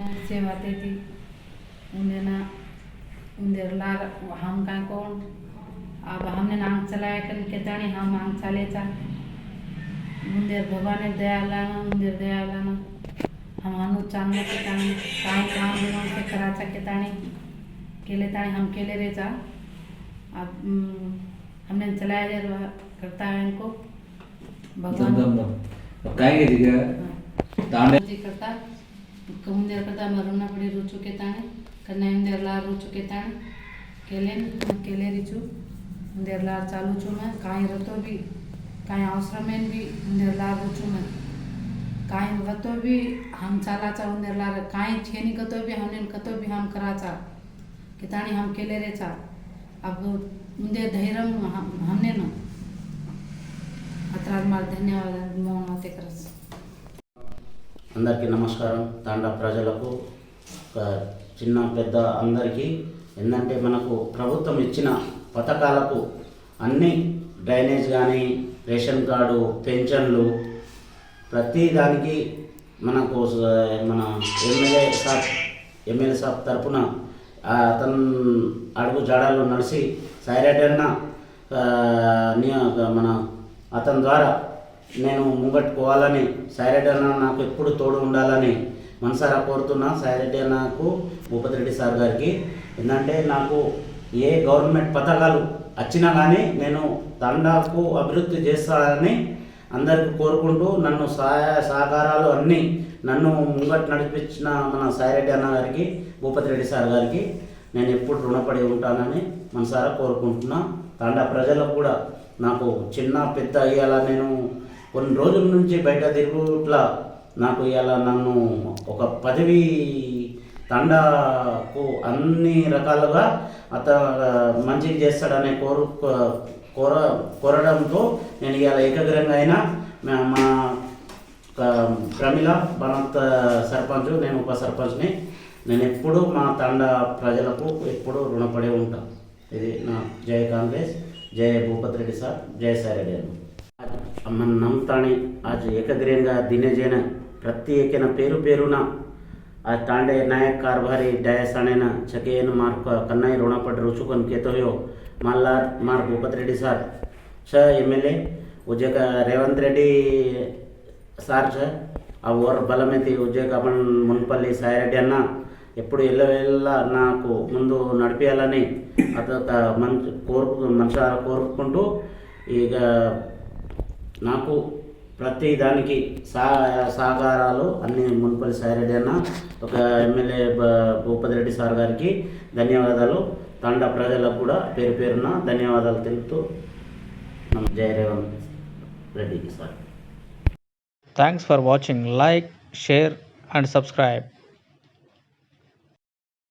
सेवा ती थी। उन्हें ना उन्हें लाग हम का कौन? अब हमने नांग चलाया कर के तानी हम आंग चले चा। उन्हें भगवान ने दया लाना उन्हें दया लाना। हम हनु चांदने के तानी काई काम दिनों से कराचा के तानी। केले तानी हम केले रे जा अब हमने चलाया जा करता है इनको। भगवान दम दम काय? घेते का तांडे जी करता। कहूँ करता मरुना पड़ी रुचु के ताने कन्ना इन देर लार रुचु के ताने केले केले रिचु देर लार चालू छू मैं कहीं रतो भी, काई अवसरमेन भी देर लार रुचु मैं। काई वतो भी हम चाला चा उन देर लार काई छेनी कतो भी हमने कतो भी हम करा चा कितानी हम केले रे चा। अब उन्दे धैर्य हमने न। अतराज मार धन्यवाद मौन आते करस। అందరికీ నమస్కారం. తాండా ప్రజలకు ఒక చిన్న పెద్ద అందరికీ. ఏంటంటే మనకు ప్రభుత్వం ఇచ్చిన పథకాలకు అన్ని డ్రైనేజ్ కానీ రేషన్ కార్డు పెన్షన్లు ప్రతి దానికి మనకు మన ఎమ్మెల్యే సాబ్ ఎమ్మెల్యే సాబ్ తరపున అతను అడుగు జాడాలు నడిచి సాయిరెడ్డి అన్న మన అతని ద్వారా నేను ముంగట్టుకోవాలని సాయిరెడ్డి అన్న నాకు ఎప్పుడు తోడు ఉండాలని మనసారా కోరుతున్నా. సాయిరెడ్డి అన్నకు భూపతి రెడ్డి సార్ గారికి. ఏంటంటే నాకు ఏ గవర్నమెంట్ పథకాలు వచ్చినా కానీ నేను తండాకు అభివృద్ధి చేస్తానని అందరికి కోరుకుంటూ నన్ను సహాయ సహకారాలు అన్నీ నన్ను ముంగట్ నడిపించిన మన సాయిరెడ్డి అన్న గారికి భూపతి రెడ్డి సార్ గారికి నేను ఎప్పుడు రుణపడి ఉంటానని మనసారా కోరుకుంటున్నా. తాండా ప్రజలకు కూడా నాకు చిన్న పెద్ద అయ్యేలా నేను కొన్ని రోజుల నుంచి బయట తిరుగుట్లా నాకు ఇలా నన్ను ఒక పదవి తండాకు అన్ని రకాలుగా అత మంచి చేస్తాడనే కోరు కోర కోరడంతో నేను ఇవాళ ఏకగ్రంగా అయినా మా- ప్రమిళ బనంత సర్పంచ్ నేను ఉప సర్పంచ్ని నేను ఎప్పుడు మా తండ ప్రజలకు ఎప్పుడు రుణపడి ఉంటాను ఇది నా జయ కాంగ్రెస్ జయ భూపతి రెడ్డి సార్ జయ సాయిరెడ్డి ಅಮ್ಮನ ನಮ್ಮ ತಾಣಿ ಆಜ್ ಏಕಗ್ರೇಂಗ ದಿನಜೇನ ಪ್ರತ್ಯೇಕನ ಪೇರು ಪೇರುನ. ಆ ತಾಂಡೆ ನಾಯಕ ಕಾರ್ಭಾರಿ ಡಯ ಸಾಣೆನ ಚಕೆಯನ್ನು ಮಾರ್ಕ ಕನ್ನೈ ಋಣಪಟ್ಟು ರುಚುಕನ್ ಕೇತೋಯೋ. ಮಲ್ಲಾರ್ ಮಾರ್ ಭೂಪತ್ ರೆಡ್ಡಿ ಸರ್. ಛ, ಎಂ ಎಲ್ ಎ ಉಜೇಕ ರೇವಂತ್ ರೆಡ್ಡಿ ಸಾರ್ ಛ. ಆ ಓರ್ ಬಲಮೆತಿ ಉಜೇಕ ಅಮ್ಮನ್ ಮುನ್ಪಲ್ಲಿ ಸಾಯಿರೆಡ್ಡಿ ಅನ್ನ ఎప్పుడు ఎల్లవేళ్ళ నాకు ಮುಂದು నడిపేయాలని అతను ಮನ್ కోరుకు మనుషులు కోరుకుంటూ ಈಗ నాకు ప్రతి దానికి సా సహకారాలు అన్ని మున్పల్లి సాయిరెడ్డి అన్న ఒక ఎమ్మెల్యే భూపతి రెడ్డి సార్ గారికి ధన్యవాదాలు. తండ ప్రజలకు కూడా పేరు పేరున ధన్యవాదాలు తెలుపుతూ నమ రెడ్డికి sir. Thanks for watching like share and subscribe